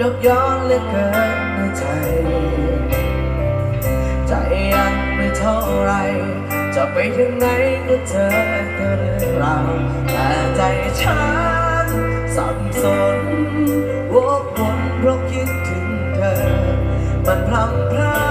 ดยกลือเกินในใจ ใจยังไม่เท่าไร จะไปถึงไหนก็เจอแต่เรอราแต่ใจฉันสับสนวกวนเพราะคิดถึงเธอ มันพลังพลา